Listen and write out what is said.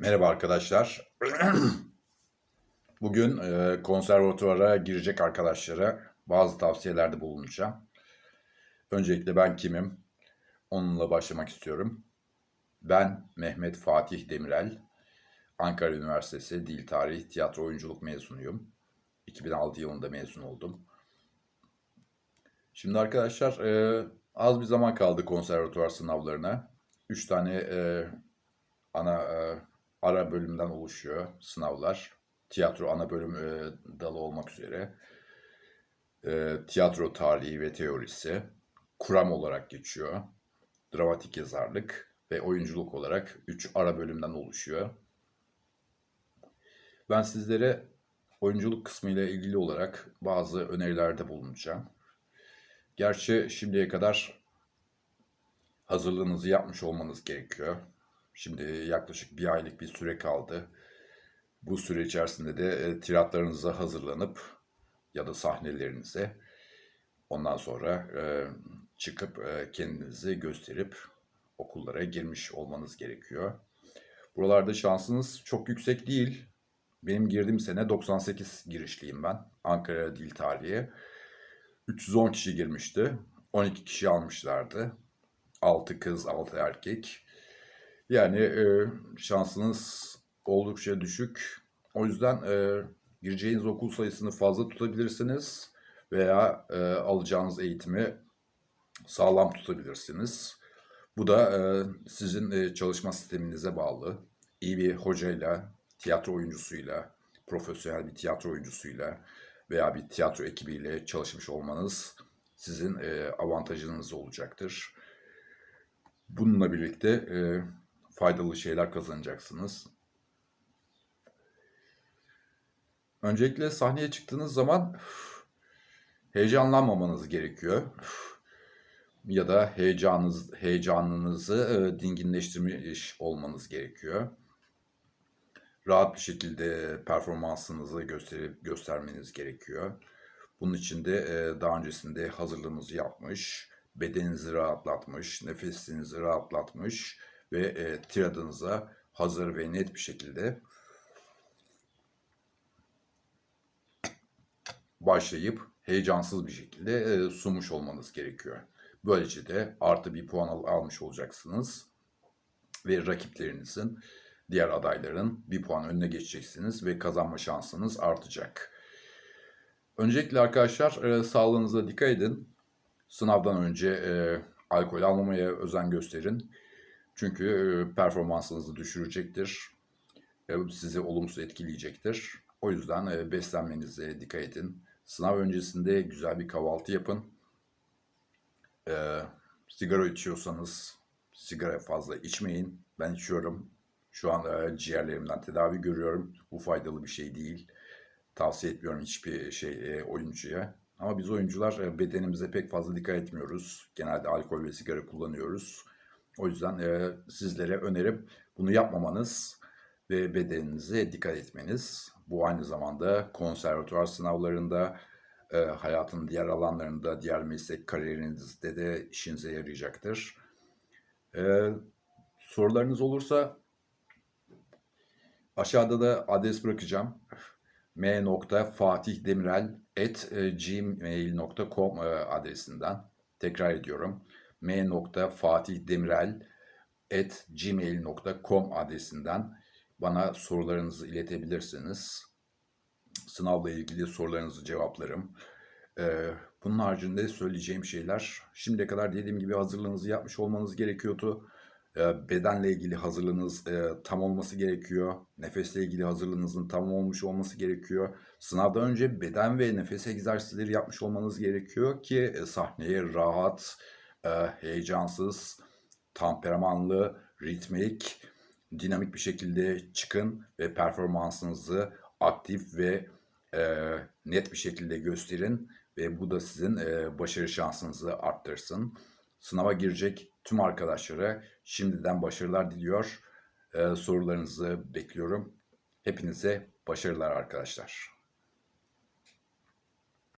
Merhaba arkadaşlar. Bugün e, konservatuvara girecek arkadaşlara bazı tavsiyelerde bulunacağım. Öncelikle ben kimim? Onunla başlamak istiyorum. Ben Mehmet Fatih Demirel. Ankara Üniversitesi Dil Tarih Tiyatro Oyunculuk mezunuyum. 2006 yılında mezun oldum. Şimdi arkadaşlar e, az bir zaman kaldı konservatuvar sınavlarına. Üç tane e, ana e, ara bölümden oluşuyor sınavlar. Tiyatro ana bölüm e, dalı olmak üzere. E, tiyatro tarihi ve teorisi. Kuram olarak geçiyor. Dramatik yazarlık ve oyunculuk olarak 3 ara bölümden oluşuyor. Ben sizlere oyunculuk kısmı ile ilgili olarak bazı önerilerde bulunacağım. Gerçi şimdiye kadar hazırlığınızı yapmış olmanız gerekiyor. Şimdi yaklaşık bir aylık bir süre kaldı. Bu süre içerisinde de e, tiratlarınıza hazırlanıp ya da sahnelerinize ondan sonra e, çıkıp e, kendinizi gösterip okullara girmiş olmanız gerekiyor. Buralarda şansınız çok yüksek değil. Benim girdiğim sene 98 girişliyim ben. Ankara Dil Tarihi. 310 kişi girmişti. 12 kişi almışlardı. 6 kız, 6 erkek. Yani e, şansınız oldukça düşük. O yüzden e, gireceğiniz okul sayısını fazla tutabilirsiniz veya e, alacağınız eğitimi sağlam tutabilirsiniz. Bu da e, sizin e, çalışma sisteminize bağlı. İyi bir hocayla, tiyatro oyuncusuyla, profesyonel bir tiyatro oyuncusuyla veya bir tiyatro ekibiyle çalışmış olmanız sizin e, avantajınız olacaktır. Bununla birlikte e, faydalı şeyler kazanacaksınız. Öncelikle sahneye çıktığınız zaman heyecanlanmamanız gerekiyor. Ya da heyecanınız, heyecanınızı e, dinginleştirmiş olmanız gerekiyor. Rahat bir şekilde performansınızı gösterip göstermeniz gerekiyor. Bunun için de e, daha öncesinde hazırlığınızı yapmış, bedeninizi rahatlatmış, nefesinizi rahatlatmış ve e, tiradınıza hazır ve net bir şekilde başlayıp heyecansız bir şekilde e, sunmuş olmanız gerekiyor. Böylece de artı bir puan al- almış olacaksınız ve rakiplerinizin, diğer adayların bir puan önüne geçeceksiniz ve kazanma şansınız artacak. Öncelikle arkadaşlar e, sağlığınıza dikkat edin. Sınavdan önce e, alkol almamaya özen gösterin. Çünkü performansınızı düşürecektir. E, sizi olumsuz etkileyecektir. O yüzden beslenmenize dikkat edin. Sınav öncesinde güzel bir kahvaltı yapın. E, sigara içiyorsanız sigara fazla içmeyin. Ben içiyorum. Şu an e, ciğerlerimden tedavi görüyorum. Bu faydalı bir şey değil. Tavsiye etmiyorum hiçbir şey e, oyuncuya. Ama biz oyuncular bedenimize pek fazla dikkat etmiyoruz. Genelde alkol ve sigara kullanıyoruz. O yüzden e, sizlere önerim bunu yapmamanız ve bedeninize dikkat etmeniz. Bu aynı zamanda konservatuvar sınavlarında, e, hayatın diğer alanlarında, diğer meslek kariyerinizde de işinize yarayacaktır. E, sorularınız olursa aşağıda da adres bırakacağım m.fatihdemirel.gmail.com adresinden tekrar ediyorum m.fatihdemirel.gmail.com adresinden bana sorularınızı iletebilirsiniz. Sınavla ilgili sorularınızı cevaplarım. Ee, bunun haricinde söyleyeceğim şeyler şimdiye kadar dediğim gibi hazırlığınızı yapmış olmanız gerekiyordu. Ee, bedenle ilgili hazırlığınız e, tam olması gerekiyor. Nefesle ilgili hazırlığınızın tam olmuş olması gerekiyor. Sınavdan önce beden ve nefes egzersizleri yapmış olmanız gerekiyor ki e, sahneye rahat, e, heyecansız, temperamanlı, ritmik, dinamik bir şekilde çıkın ve performansınızı aktif ve e, net bir şekilde gösterin ve bu da sizin e, başarı şansınızı arttırsın. Sınava girecek tüm arkadaşlara şimdiden başarılar diliyor. E, sorularınızı bekliyorum. Hepinize başarılar arkadaşlar.